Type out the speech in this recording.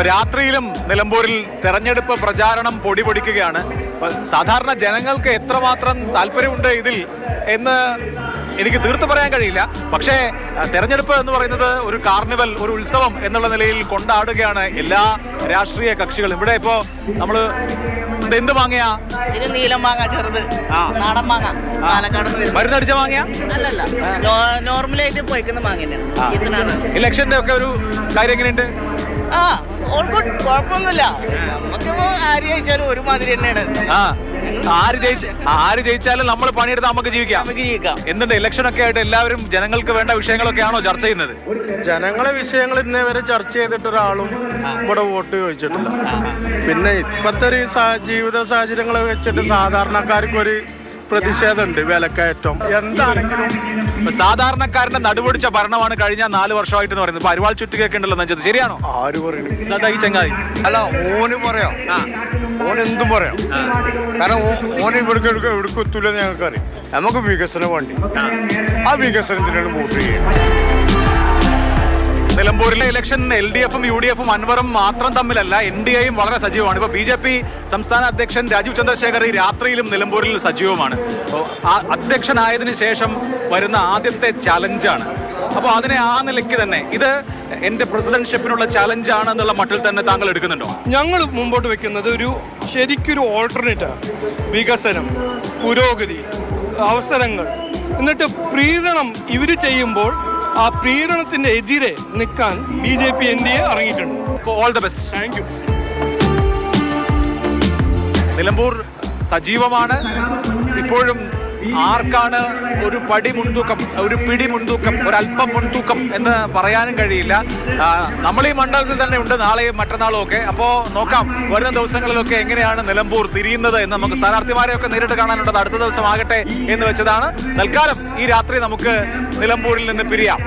രാത്രിയിലും നിലമ്പൂരിൽ തെരഞ്ഞെടുപ്പ് പ്രചാരണം പൊടിപൊടിക്കുകയാണ്. സാധാരണ ജനങ്ങൾക്ക് എത്രമാത്രം താല്പര്യമുണ്ട് ഇതിൽ എന്ന് എനിക്ക് തീർത്തു പറയാൻ കഴിയില്ല. പക്ഷേ തെരഞ്ഞെടുപ്പ് എന്ന് പറയുന്നത് ഒരു കാർണിവൽ ഒരു ഉത്സവം എന്നുള്ള നിലയിൽ കൊണ്ടാടുകയാണ് എല്ലാ രാഷ്ട്രീയ കക്ഷികളും. ഇവിടെ ഇപ്പോൾ നമ്മൾ എന്ത് വാങ്ങിയാ? ഇത് നീലം മാങ്ങ ചെറുത്. നാടൻ മാങ്ങ. പാലക്കാട്. മരുന്നടിച്ച വാങ്ങിയാ അല്ലല്ല. നോർമലായിട്ട് പോയിക്കുന്ന മാങ്ങ ഇലക്ഷന്റെ ഒക്കെ ഒരു കാര്യം എങ്ങനെയുണ്ട്? ആ കുഴപ്പമൊന്നുമില്ല. നമുക്കിപ്പോ ആര് ജയിച്ചാലും ഒരുമാതിരി തന്നെയാണ്. ആ ആര് ജയിച്ച ആര് ജയിച്ചാലും നമ്മൾ പണിയെടുത്ത് നമുക്ക് ജീവിക്കാം. നമുക്ക് ജീവിക്കാം. എന്തുണ്ട് ഇലക്ഷൻ ഒക്കെ ആയിട്ട് എല്ലാവരും ജനങ്ങൾക്ക് വേണ്ട വിഷയങ്ങളൊക്കെ ആണോ ചർച്ച ചെയ്യുന്നത്? ജനങ്ങളെ വിഷയങ്ങൾ ഇന്നേ വരെ ചർച്ച ചെയ്തിട്ട് ഒരാളും ഇവിടെ വോട്ട് ചോദിച്ചിട്ടില്ല. പിന്നെ ഇപ്പോഴത്തെ ഒരു സാ- ജീവിത സാഹചര്യങ്ങൾ വെച്ചിട്ട് സാധാരണക്കാർക്ക് ഒരു പ്രതിഷേധമുണ്ട് വിലക്കയറ്റം. എന്താണെങ്കിലും സാധാരണക്കാരന്റെ നടുപൊടിച്ച ഭരണമാണ് കഴിഞ്ഞ നാല് വർഷമായിട്ട് എന്ന് പറയുന്നത്. ഇപ്പൊ അരിവാൾ ചുറ്റുകയൊക്കെ ഉണ്ടല്ലോ നെഞ്ചത് ശരിയാണോ? ആര് പറയണു? ഇതാ ഈ ചങ്ങാതി. അല്ല ഓന് പറയാം. ആ. ഓൻ എന്തും പറയാം. കാരണം ഓ- ഓന് ഇവിടേക്ക് എടുക്ക എവിടേക്ക് ഞങ്ങൾക്കറിയാം. നമുക്ക് വികസനം വേണ്ടി. ആ വികസനത്തിനാണ് വോട്ട് ചെയ്യുന്നത് നിലമ്പൂരിലെ ഇലക്ഷൻ എൽ ഡി എഫും യു ഡി എഫും അൻവറും മാത്രം തമ്മിലല്ല എൻ ഡി എയും വളരെ സജീവമാണ്. ഇപ്പൊ ബി ജെ പി സംസ്ഥാന അധ്യക്ഷൻ രാജീവ് ചന്ദ്രശേഖർ ഈ രാത്രിയിലും നിലമ്പൂരിൽ സജീവമാണ്. അപ്പോ അധ്യക്ഷനായതിനു ശേഷം വരുന്ന ആദ്യത്തെ ചലഞ്ചാണ് അപ്പോൾ അതിനെ ആ നിലയ്ക്ക് തന്നെ ഇത് എന്റെ പ്രസിഡന്റ്ഷിപ്പിനുള്ള ചലഞ്ചാണ് എന്നുള്ള മട്ടിൽ തന്നെ താങ്കൾ എടുക്കുന്നുണ്ടോ? ഞങ്ങൾ മുമ്പോട്ട് വെക്കുന്നത് ഒരു ശരിക്കൊരു ഓൾട്ടർനേറ്റ് വികസനം പുരോഗതി അവസരങ്ങൾ. എന്നിട്ട് പ്രീതണം ഇവർ ചെയ്യുമ്പോൾ ആ പീഡനത്തിന്റെ എതിരെ നിൽക്കാൻ B J P N D A ഇറങ്ങിയിട്ടുണ്ട്. All the best thank you Nilambur സജീവമാണ്. ഇപ്പോഴും ആർക്കാണ് ഒരു പടി മുൻതൂക്കം ഒരു പിടി മുൻതൂക്കം ഒരല്പം മുൻതൂക്കം എന്ന് പറയാനും കഴിയില്ല. നമ്മൾ ഈ മണ്ഡലത്തിൽ തന്നെ ഉണ്ട് നാളെയും മറ്റന്നാളും ഒക്കെ അപ്പോൾ നോക്കാം വരുന്ന ദിവസങ്ങളിലൊക്കെ എങ്ങനെയാണ് നിലമ്പൂർ തിരിയുന്നത് എന്ന് നമുക്ക് സ്ഥാനാർത്ഥിമാരെയൊക്കെ നേരിട്ട് കാണാനുള്ളത് അടുത്ത ദിവസം ആകട്ടെ എന്ന് വെച്ചതാണ്. തൽക്കാലം ഈ രാത്രി നമുക്ക് നിലമ്പൂരിൽ നിന്ന് പിരിയാം.